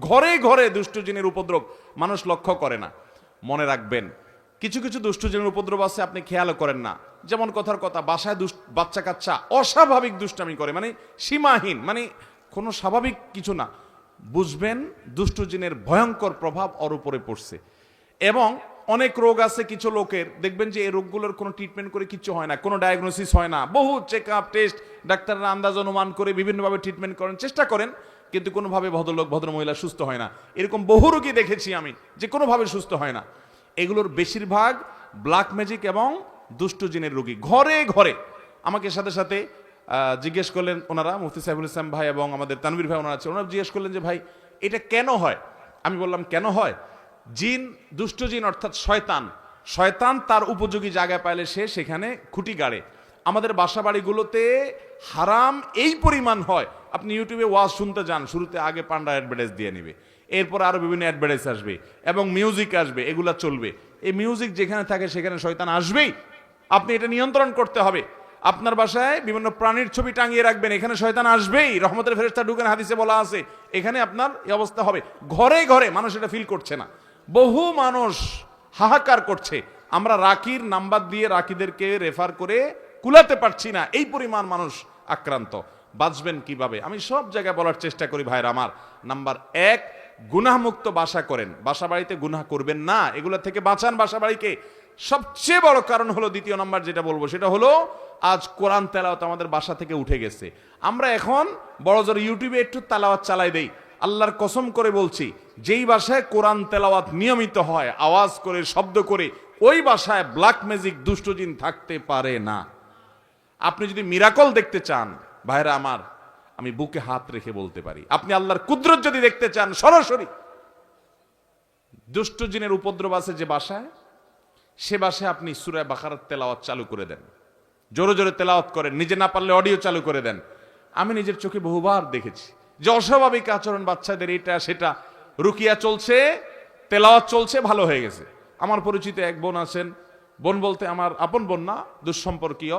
ঘরে ঘরে দুষ্ট জিনের উপদ্রব মানুষ লক্ষ্য করে না। মনে রাখবেন, কিছু কিছু দুষ্ট জিনের উপদ্রব আছে, আপনি খেয়ালও করেন না। যেমন কথার কথা, বাসায় দুষ্ট বাচ্চা কাচ্চা অস্বাভাবিক দুষ্টামি করে মানে সীমাহীন মানে কোনো স্বাভাবিক কিছু না। বুঝবেন দুষ্ট জিনের ভয়ঙ্কর প্রভাব ওর উপরে পড়ছে। এবং অনেক রোগ আছে কিছু লোকের, দেখবেন যে এই রোগগুলোর কোনো ট্রিটমেন্ট করে কিছু হয় না, কোনো ডায়াগনোসিস হয় না। বহু চেক আপ টেস্ট ডাক্তাররা আন্দাজ অনুমান করে বিভিন্নভাবে ট্রিটমেন্ট করেন চেষ্টা করেন। কিন্তু কোনোভাবে ভদ্রলোক, ভদ্রমহিলা সুস্থ হয় না। এরকম বহু রোগী দেখেছি আমি, যে কোনোভাবে সুস্থ হয় না। এগুলোর বেশিরভাগ ব্ল্যাক ম্যাজিক এবং দুষ্ট জিনের রোগী। ঘরে ঘরে। আমাকে সাথে সাথে জিজ্ঞেস করলেন ওনারা, মুফতি সাইফুল ইসলাম ভাই এবং আমাদের তানভীর ভাই ওনারা আছে ওনারা জিজ্ঞেস করলেন যে, ভাই, এটা কেন হয়? আমি বললাম, কেন হয়? জিন, দুষ্ট জিন অর্থাৎ শয়তান। শয়তান তার উপযোগী জায়গায় পাইলে সে সেখানে খুঁটি গাড়ে। আমাদের বাসা বাড়িগুলোতে হারাম এই পরিমাণ হয়। আপনি ইউটিউবে ওয়াজ শুনতে যান, শুরুতে আগে পান্ডা অ্যাডভার্টাইজ দিয়ে নেবে, এরপর আরও বিভিন্ন অ্যাডভার্টাইজ আসবে, এবং মিউজিক আসবে, এগুলা চলবে। এই মিউজিক যেখানে থাকে সেখানে শয়তান আসবেই। আপনি এটা নিয়ন্ত্রণ করতে হবে। আপনার বাসায় বিভিন্ন প্রাণীর ছবি টাঙিয়ে রাখবেন, এখানে শয়তান আসবেই। রহমতের ফেরেস্তা ঢুকেন, হাদিসে বলা আছে। এখানে আপনার এই অবস্থা হবে। ঘরে ঘরে মানুষ এটা ফিল করছে না। বহু মানুষ হাহাকার করছে। আমরা রাকির নাম্বার দিয়ে রাকিদেরকে রেফার করে কুলাতে পারছি না। এই পরিমাণ মানুষ আক্রান্ত। বাঁচবেন কীভাবে? আমি সব জায়গায় বলার চেষ্টা করি ভাইয়ের আমার। নাম্বার এক, গুনাহমুক্ত বাসা করেন। বাসা বাড়িতে গুনাহ করবেন না। এগুলো থেকে বাঁচান বাসা বাড়িকে। সবচেয়ে বড় কারণ হলো দ্বিতীয় নাম্বার যেটা বলব, সেটা হলো আজ কোরআন তেলাওয়াত আমাদের বাসা থেকে উঠে গেছে। আমরা এখন বড় জোর ইউটিউবে একটু তেলাওয়াত চালাই দেই। আল্লাহর কসম করে বলছি, যেই বাসায় কোরআন তেলাওয়াত নিয়মিত হয়, আওয়াজ করে, শব্দ করে, ওই বাসায় ব্ল্যাক ম্যাজিক দুষ্টজিন থাকতে পারে না। আপনি যদি মিরাকল দেখতে চান ভাইরা আমার, আমি বুকে হাত রেখে বলতে পারি। আপনি আল্লাহর কুদরত যদি দেখতে চান, সরাসরি। দুষ্ট জিনের উপদ্রব আছে যে বাসায়, সে বাসায় আপনি সুরায় বাকারাত তেলাওয়াত চালু করে দেন। জোরে জোরে তেলাওয়াত করেন, নিজে না পারলে অডিও চালু করে দেন। আমি নিজের চোখে বহুবার দেখেছি যে অস্বাভাবিক আচরণ বাচ্চাদের এটা, সেটা। রুকিয়া চলছে, তেলাওয়াত চলছে, ভালো হয়ে গেছে। আমার পরিচিত এক বোন আছেন। বোন বলতে আমার আপন বোন না, দুঃসম্পর্কীয়।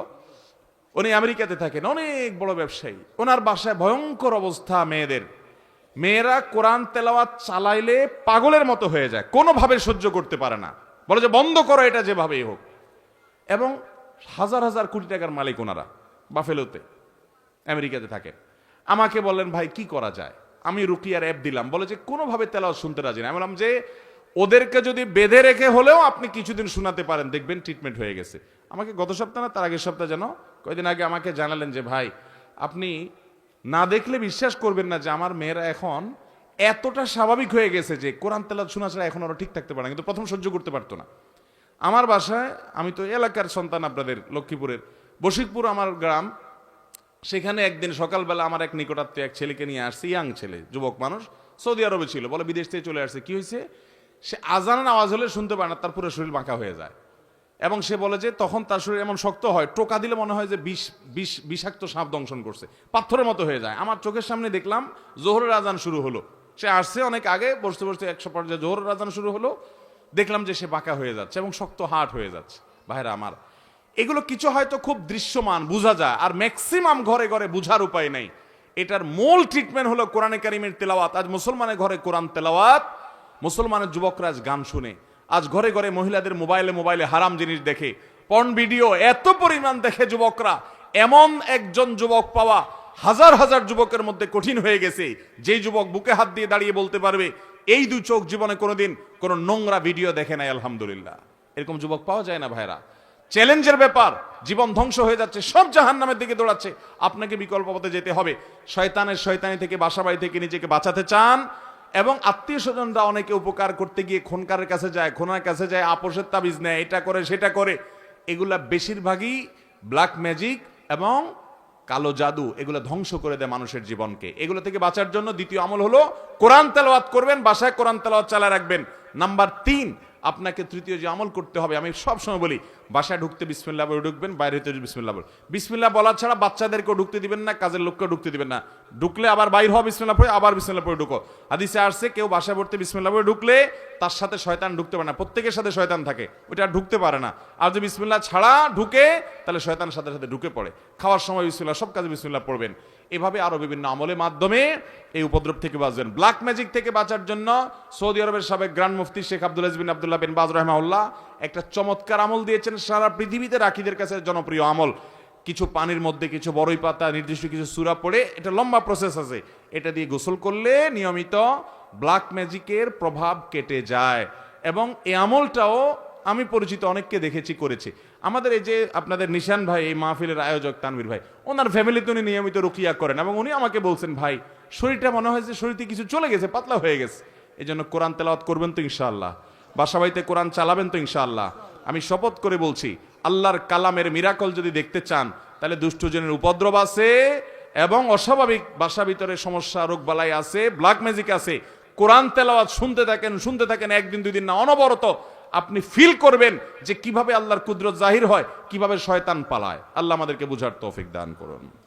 উনি আমেরিকাতে থাকেন, অনেক বড় ব্যবসায়ী। ওনার বাসায় ভয়ঙ্কর অবস্থা মেয়েদের। মেয়েরা কোরআন তেলাওয়াত চালাইলে পাগলের মতো হয়ে যায়, কোনোভাবে সহ্য করতে পারে না। বলে যে, বন্ধ করো, এটা যেভাবেই হোক। এবং হাজার হাজার কোটি টাকার মালিক ওনারা, বাফেলোতে, আমেরিকাতে থাকেন আমাকে বললেন, ভাই, কি করা যায়? আমি রুকিয়ার অ্যাপ দিলাম। বলে যে, কোনোভাবে তেলাওয়াত শুনতে রাজি না। আমি বললাম যে, ওদেরকে যদি বেঁধে রেখে হলেও আপনি কিছুদিন শোনাতে পারেন, দেখবেন ট্রিটমেন্ট হয়ে গেছে। আমাকে গত সপ্তাহ না, তার আগের সপ্তাহ যেন কয়েকদিন আগে আমাকে জানালেন যে, ভাই, আপনি না দেখলে বিশ্বাস করবেন না যে আমার মেয়েরা এখন এতটা স্বাভাবিক হয়ে গেছে যে কোরআন তেলাত শোনা ছাড়া এখন ওরা ঠিক থাকতে পারে না। কিন্তু প্রথম সহ্য করতে পারতো না। আমার বাসায়, আমি তো এলাকার সন্তান আপনাদের, লক্ষ্মীপুরের। বশিকপুর আমার গ্রাম, সেখানে একদিন সকালবেলা আমার এক নিকটাত্মীয় এক ছেলেকে নিয়ে আসছে, ইয়াং ছেলে, যুবক মানুষ, সৌদি আরবে ছিল। বলে, বিদেশ থেকে চলে আসছে। কি হয়েছে সে আজানের আওয়াজ হলে শুনতে পারে না, তার পুরো শরীর বাঁকা হয়ে যায়। এবং সে বলে যে তখন তার শরীর এমন শক্ত হয়, টোকা দিলে মনে হয় যে বিষ বিষ, বিষাক্ত সাপ দংশন করছে। পাথরের মতো হয়ে যায়। আমার চোখের সামনে দেখলাম জোহরের আজান শুরু হলো। সে আসছে অনেক আগে, বসতে বসতে একশো পর্যায়ে জোহরের আজান শুরু হলো, দেখলাম যে সে বাঁকা হয়ে যাচ্ছে এবং শক্ত হাট হয়ে যাচ্ছে। ভাইরা আমার, এগুলো কিছু হয়তো খুব দৃশ্যমান, বোঝা যায়, আর ম্যাক্সিমাম ঘরে ঘরে বুঝার উপায় নেই। এটার মূল ট্রিটমেন্ট হলো কোরআনে কারিমের তেলাওয়াত। আজ মুসলমানের ঘরে কোরআন তেলাওয়াত, মুসলমানের যুবকরা আজ গান শুনে। আজ ঘরে ঘরে মহিলাদের মোবাইলে মোবাইলে হারাম জিনিস দেখে। পর্ন ভিডিও এত পরিমাণ দেখে যুবকরা। এমন একজন যুবক পাওয়া হাজার হাজার যুবকের মধ্যে কঠিন হয়ে গেছে। যেই যুবক বুকে হাত দিয়ে দাঁড়িয়ে বলতে পারবে, এই দু চোখ জীবনে কোনোদিন কোনো নোংরা ভিডিও দেখে নাই, আলহামদুলিল্লাহ। এরকম যুবক পাওয়া যায় না ভাইরা চ্যালেঞ্জের ব্যাপার, জীবন ধ্বংস হয়ে যাচ্ছে, সব জাহান নামের দিকে দৌড়াচ্ছে। আপনাকে বিকল্প পথে যেতে হবে। শয়তানের শয়তানি থেকে বাসাবাড়ি থেকে নিজেকে বাঁচাতে চান এবং আত্মীয় স্বজনরা অনেকে উপকার করতে গিয়ে খনকারের কাছে যায়, খোনার কাছে যায়, আপোষের তাবিজ নেয়, এটা করে, সেটা করে। এগুলা বেশিরভাগই ব্ল্যাক ম্যাজিক এবং কালো জাদু, এগুলো ধ্বংস করে দেয় মানুষের জীবনকে। এগুলো থেকে বাঁচার জন্য দ্বিতীয় আমল হলো, কোরআন তেলাওয়াত করবেন, বাসায় কোরআন তেলাওয়াত চালা রাখবেন। নাম্বার তিন, আপনাকে তৃতীয় যে আমল করতে হবে, আমি সব সময় বলি বাসায় ঢুকতে বিসমিল্লা বলে ঢুকবেন, বাইরে হতে বিসমিল্লা বলে। বিসমিল্লা বলা ছাড়া বাচ্চাদেরকেও ঢুকতে দিবেন না, কাজের লোককেও ঢুকতে দিবেন না। ঢুকলে আবার বাইর হওয়া বিসমিল্লা পড়ে আবার বিসমিল্লা পড়ে ঢুকো। হাদিসে আসছে, কেউ বাসায় পড়তে বিসমিল্লা পড়ে ঢুকলে তার সাথে শয়তান ঢুকতে পারে না, প্রত্যেকের সাথে শয়তান থাকে আর ঢুকতে পারে না। আর যদি বিসমিল্লা ছাড়া ঢুকে, তাহলে শয়তানের সাথে সাথে ঢুকে পড়ে। খাওয়ার সময় বিসমিল্লা সব কাজে বিসমিল্লা পড়বেন। এভাবে আরও বিভিন্ন আমলের মাধ্যমে এই উপদ্রব থেকে বাঁচবেন। ব্ল্যাক ম্যাজিক থেকে বাঁচার জন্য সৌদি আরবের সাবেক গ্র্যান্ড মুফতি Sheikh Abdul bin Abdullah bin Baz রহমাউল্লাহ একটা চমৎকার আমল দিয়েছেন সারা পৃথিবীতে রাখিদের কাছে জনপ্রিয় আমল। কিছু পানির মধ্যে কিছু বড়ই পাতা, নির্দিষ্ট কিছু সুরা পড়ে, এটা লম্বা প্রসেস আছে। এটা দিয়ে গোসল করলে নিয়মিত ব্ল্যাক ম্যাজিকের প্রভাব কেটে যায়। এবং এই আমলটাও আমি পরিচিত অনেককে দেখেছি, করেছি। আমাদের এই যে আপনাদের নিশান ভাই, এই মাহফিলের আয়োজক তানভীর ভাই, ওনার ফ্যামিলিতে উনি নিয়মিত রুকিয়া করেন এবং উনি আমাকে বলছেন, ভাই, শরীরটা মনে হয় যে শরীরতে কিছু চলে গেছে, পাতলা হয়ে গেছে। এই জন্য কোরআন তেলাওয়াত করবেন তো ইনশাআল্লাহ। বাসা বাড়িতে কোরআন চালাবেন তো ইনশাআল্লাহ। আমি শপথ করে বলছি, আল্লাহর কালামের মিরাকল যদি দেখতে চান, তাহলে দুষ্টজনের উপদ্রব আছে এবং অস্বাভাবিক বাসা ভিতরে সমস্যা, রোগ বালাই আছে, ব্ল্যাক ম্যাজিক আছে। কোরআন তেলাওয়াত শুনতে থাকেন শুনতে থাকেন, একদিন, দুই দিন না, অনবরত আপনি ফিল করবেন যে কীভাবে আল্লাহর কুদরত জাহির হয়, কীভাবে শয়তান পালায়। আল্লাহ আমাদেরকে বুঝার তৌফিক দান করুন।